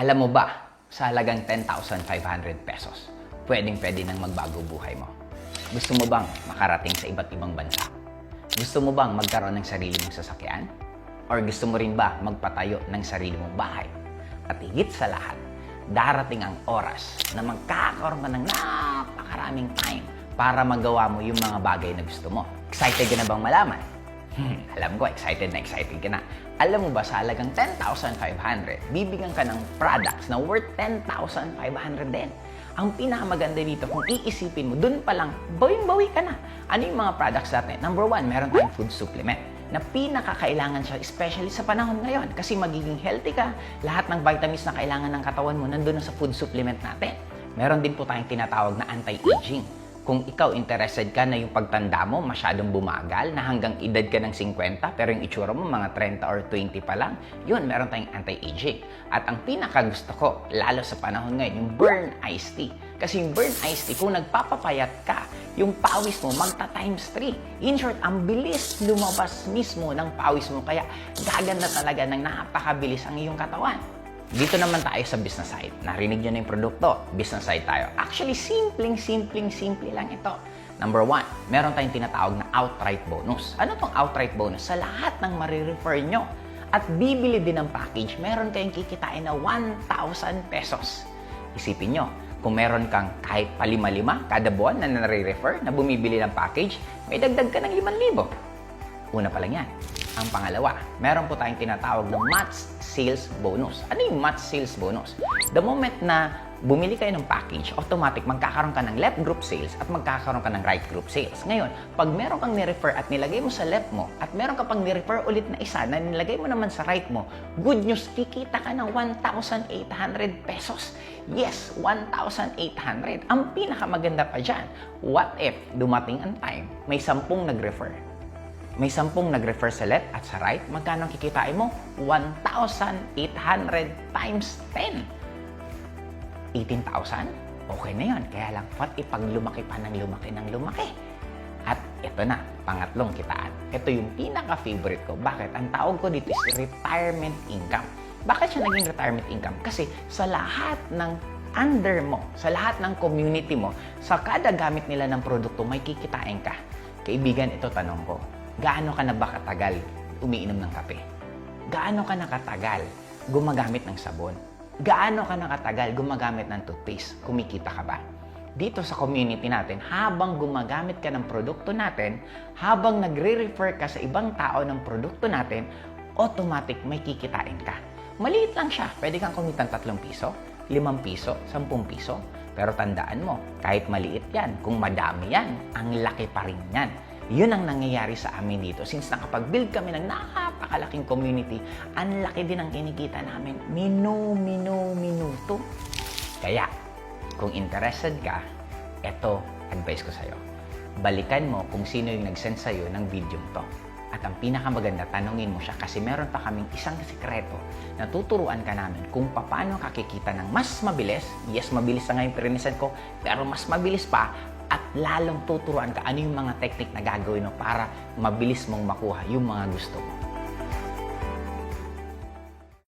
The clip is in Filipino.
Alam mo ba, sa halagang 10,500 pesos, pwedeng pwede nang magbago buhay mo. Gusto mo bang makarating sa iba't ibang bansa? Gusto mo bang magkaroon ng sarili mong sasakyan? Or gusto mo rin ba magpatayo ng sarili mong bahay? At higit sa lahat, darating ang oras na magkakaroon ka ng napakaraming time para magawa mo yung mga bagay na gusto mo. Excited ka na bang malaman? Hmm, alam ko, excited na excited ka na. Alam mo ba, sa halagang 10,500, bibigyan ka ng products na worth 10,500 din. Ang pinakamaganda dito, kung iisipin mo, dun pa lang, bawing-bawi ka na. Ano yung mga products natin? Number one, meron tayong food supplement na pinakakailangan siya, especially sa panahon ngayon. Kasi magiging healthy ka, lahat ng vitamins na kailangan ng katawan mo, nandun na sa food supplement natin. Meron din po tayong tinatawag na anti-aging kung ikaw interested ka na yung pagtanda mo masyadong bumagal na hanggang edad ka ng 50 pero yung itsura mo mga 30 or 20 pa lang, yun, meron tayong anti-aging. At ang pinaka gusto ko, lalo sa panahon ngayon, yung burn iced tea. Kasi yung burn iced tea, kung nagpapapayat ka, yung pawis mo magta times 3. In short, ang bilis lumabas mismo ng pawis mo. Kaya gaganda talaga ng napakabilis ang iyong katawan. Dito naman tayo sa business side. Narinig nyo na yung produkto. Business side tayo. Actually, simpleng, simpleng, simple lang ito. Number one, meron tayong tinatawag na outright bonus. Ano tong outright bonus? Sa lahat ng marirefer nyo at bibili din ng package, meron kayong kikitain na 1,000 pesos. Isipin nyo, kung meron kang kahit palima-lima kada buwan na nare-refer na bumibili ng package, may dagdag ka ng 5,000. Una pa lang yan. Ang pangalawa, meron po tayong tinatawag na match sales bonus. Ano yung match sales bonus? The moment na bumili kayo ng package, automatic magkakaroon ka ng left group sales at magkakaroon ka ng right group sales. Ngayon, pag meron kang ni-refer at nilagay mo sa left mo at meron ka pang ni-refer ulit na isa na nilagay mo naman sa right mo, good news, kikita ka ng 1,800 pesos. Yes, 1,800. Ang pinakamaganda pa dyan, what if dumating ang time, may sampung nag-refer may sampung nag-refer sa left at sa right, magkano ang kikitain mo? 1,800 times 10. 18,000? Okay na yon. Kaya lang, what if pag lumaki pa ng lumaki ng lumaki? At ito na, pangatlong kitaan. Ito yung pinaka-favorite ko. Bakit? Ang tawag ko dito is retirement income. Bakit siya naging retirement income? Kasi sa lahat ng under mo, sa lahat ng community mo, sa kada gamit nila ng produkto, may kikitain ka. Kaibigan, ito tanong ko gaano ka na ba katagal umiinom ng kape? Gaano ka na katagal gumagamit ng sabon? Gaano ka na katagal gumagamit ng toothpaste? Kumikita ka ba? Dito sa community natin, habang gumagamit ka ng produkto natin, habang nagre-refer ka sa ibang tao ng produkto natin, automatic may kikitain ka. Maliit lang siya. Pwede kang kumita ng 3 piso, 5 piso, 10 piso. Pero tandaan mo, kahit maliit yan, kung madami yan, ang laki pa rin yan. Yun ang nangyayari sa amin dito. Since nakapag-build kami ng napakalaking community, ang laki din ang kinikita namin. Minu, minu, minuto. Kaya, kung interested ka, eto advice ko sa'yo. Balikan mo kung sino yung nag-send sa'yo ng video to. At ang pinakamaganda, tanungin mo siya kasi meron pa kaming isang sikreto na tuturuan ka namin kung paano kakikita ng mas mabilis. Yes, mabilis na ngayon pininisan ko, pero mas mabilis pa at lalong tuturuan ka ano yung mga technique na gagawin mo para mabilis mong makuha yung mga gusto mo.